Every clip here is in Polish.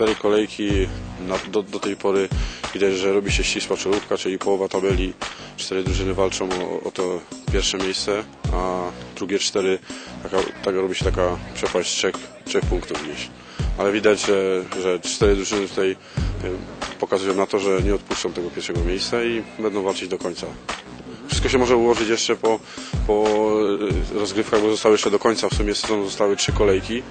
cztery kolejki. Na, do, do tej pory widać, że robi się ścisła czołówka, czyli połowa tabeli. Cztery drużyny walczą o, o to pierwsze miejsce, a drugie cztery taka, taka robi się taka przepaść trzech, trzech punktów gdzieś. Ale widać, że, że cztery drużyny tutaj pokazują na to, że nie odpuszczą tego pierwszego miejsca i będą walczyć do końca. Wszystko się może ułożyć jeszcze po, po y, rozgrywkach, bo zostały jeszcze do końca w sumie sezonu zostały trzy kolejki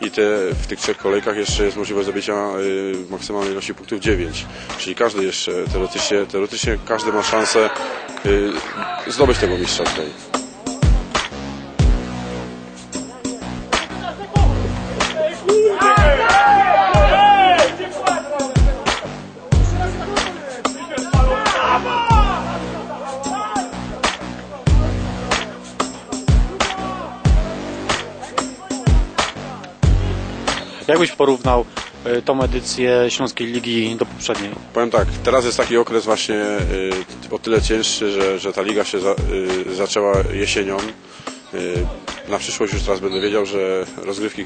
i te, w tych trzech kolejkach jeszcze jest możliwość zdobycia y, maksymalnej ilości punktów 9. Czyli każdy jeszcze teoretycznie, teoretycznie każdy ma szansę y, zdobyć tego mistrza tutaj. Jak byś porównał y, tą edycję Śląskiej Ligi do poprzedniej? Powiem tak, teraz jest taki okres właśnie y, o tyle cięższy, że, że ta liga się za, y, zaczęła jesienią. Na przyszłość już teraz będę wiedział, że rozgrywki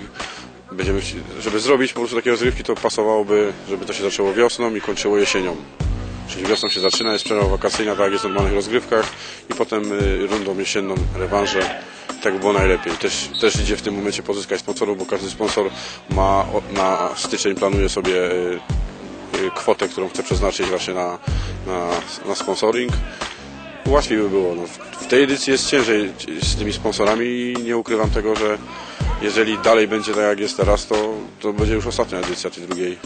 będziemy, żeby zrobić po prostu takie rozgrywki, to pasowałoby, żeby to się zaczęło wiosną i kończyło jesienią. Czyli wiosną się zaczyna, jest przerwa wakacyjna, tak jak jest w normalnych rozgrywkach i potem rundą jesienną rewanże. Tak by było najlepiej. Też, też idzie w tym momencie pozyskać sponsorów, bo każdy sponsor ma na styczeń planuje sobie y, y, kwotę, którą chce przeznaczyć właśnie na, na, na sponsoring. Łatwiej by było. No, w- tej edycji jest ciężej z tymi sponsorami i nie ukrywam tego, że jeżeli dalej będzie tak jak jest teraz, to, to będzie już ostatnia edycja tej drugiej,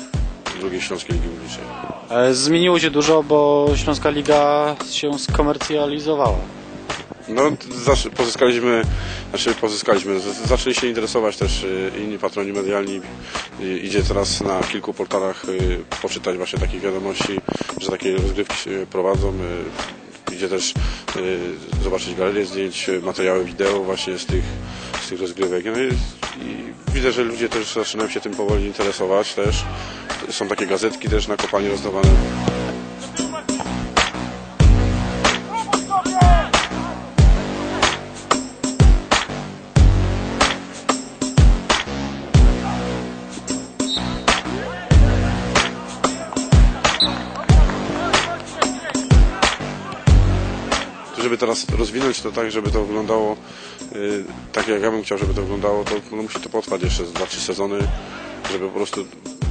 drugiej Śląskiej Ligi Górniczej. E, Zmieniło się dużo, bo Śląska Liga się skomercjalizowała. No, pozyskaliśmy, znaczy pozyskaliśmy, zaczęli się interesować też y, inni patroni medialni. Idzie teraz na kilku portalach y, poczytać właśnie takich wiadomości, że takie rozgrywki się prowadzą. y, Idzie też zobaczyć galerię zdjęć, materiały wideo właśnie z tych, z tych rozgrywek. No i, i widzę, że ludzie też zaczynają się tym powoli interesować też. Są takie gazetki też na kopalni rozdawane. Teraz rozwinąć to tak, żeby to wyglądało y, tak jak ja bym chciał, żeby to wyglądało, to no, musi to potrwać jeszcze z 2-3 sezony, żeby po prostu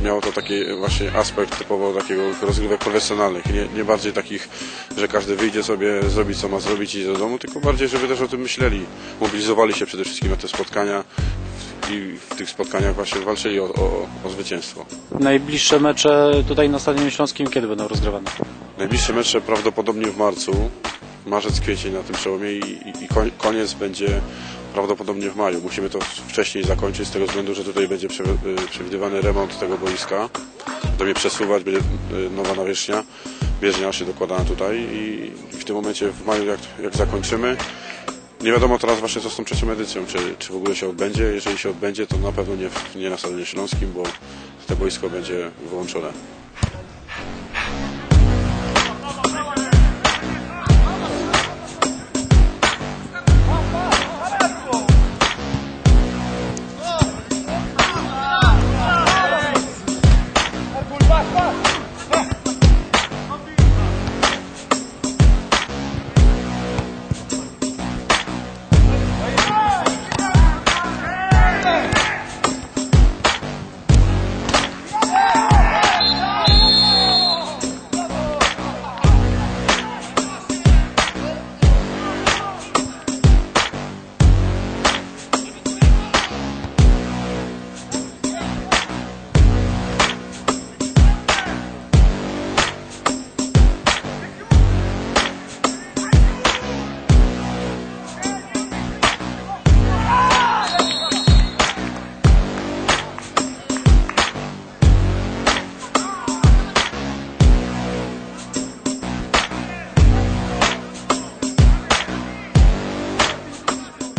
miało to taki właśnie aspekt typowo takiego rozgrywek profesjonalnych, nie, nie bardziej takich, że każdy wyjdzie sobie, zrobi co ma zrobić i do domu, tylko bardziej, żeby też o tym myśleli, mobilizowali się przede wszystkim na te spotkania i w tych spotkaniach właśnie walczyli o, o, o zwycięstwo. Najbliższe mecze tutaj na Stadionie Śląskim kiedy będą rozgrywane? Najbliższe mecze prawdopodobnie w marcu, marzec, kwiecień na tym przełomie i, i, i koniec będzie prawdopodobnie w maju. Musimy to wcześniej zakończyć z tego względu, że tutaj będzie y, przewidywany remont tego boiska. Będziemy przesuwać, będzie y, nowa nawierzchnia. Bieżnia się dokładana tutaj i, i w tym momencie w maju jak, jak zakończymy, nie wiadomo teraz właśnie co z tą trzecią edycją, czy, czy w ogóle się odbędzie. Jeżeli się odbędzie, to na pewno nie, w, nie na Stadionie Śląskim, bo to boisko będzie wyłączone.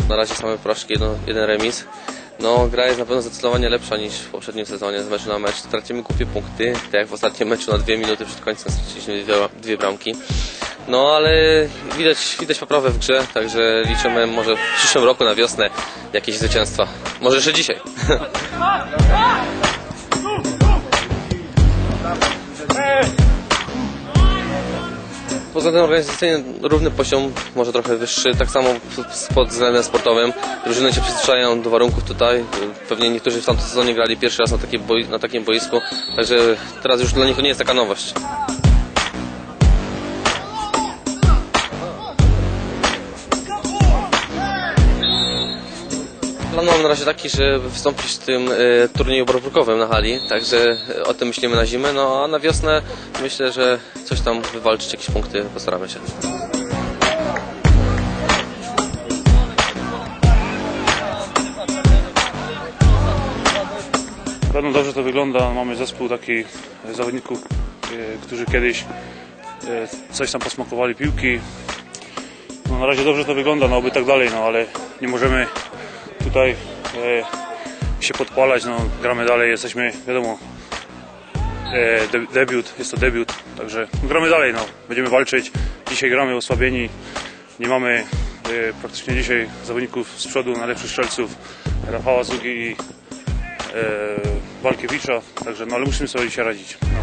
Na razie same porażki, jedno, jeden remis. No, gra jest na pewno zdecydowanie lepsza niż w poprzednim sezonie z meczu na mecz. Tracimy głupie punkty, tak jak w ostatnim meczu na dwie minuty przed końcem straciliśmy dwie, dwie bramki. No, ale widać, widać poprawę w grze, także liczymy może w przyszłym roku na wiosnę jakieś zwycięstwa. Może jeszcze dzisiaj. Poza tym organizacyjnie równy poziom, może trochę wyższy, tak samo pod względem sportowym. Drużyny się przyzwyczajają do warunków tutaj. Pewnie niektórzy w tamtym sezonie grali pierwszy raz na, boi- na takim boisku, także teraz już dla nich to nie jest taka nowość. Plan mam na razie taki, żeby wystąpić w tym e, turnieju barburkowym na hali, także e, o tym myślimy na zimę, no a na wiosnę myślę, że coś tam wywalczyć, jakieś punkty postaramy się. Pewno dobrze to wygląda. Mamy zespół takich zawodników, e, którzy kiedyś coś tam posmakowali piłki. No, na razie dobrze to wygląda, no oby tak dalej, no ale nie możemy tutaj e, się podpalać, no gramy dalej, jesteśmy, wiadomo, e, de, debiut, jest to debiut, także gramy dalej, no będziemy walczyć. Dzisiaj gramy osłabieni, nie mamy e, praktycznie dzisiaj zawodników z przodu, najlepszych strzelców, Rafała Zugi i e, Walkiewicza, także no ale musimy sobie dzisiaj radzić. No.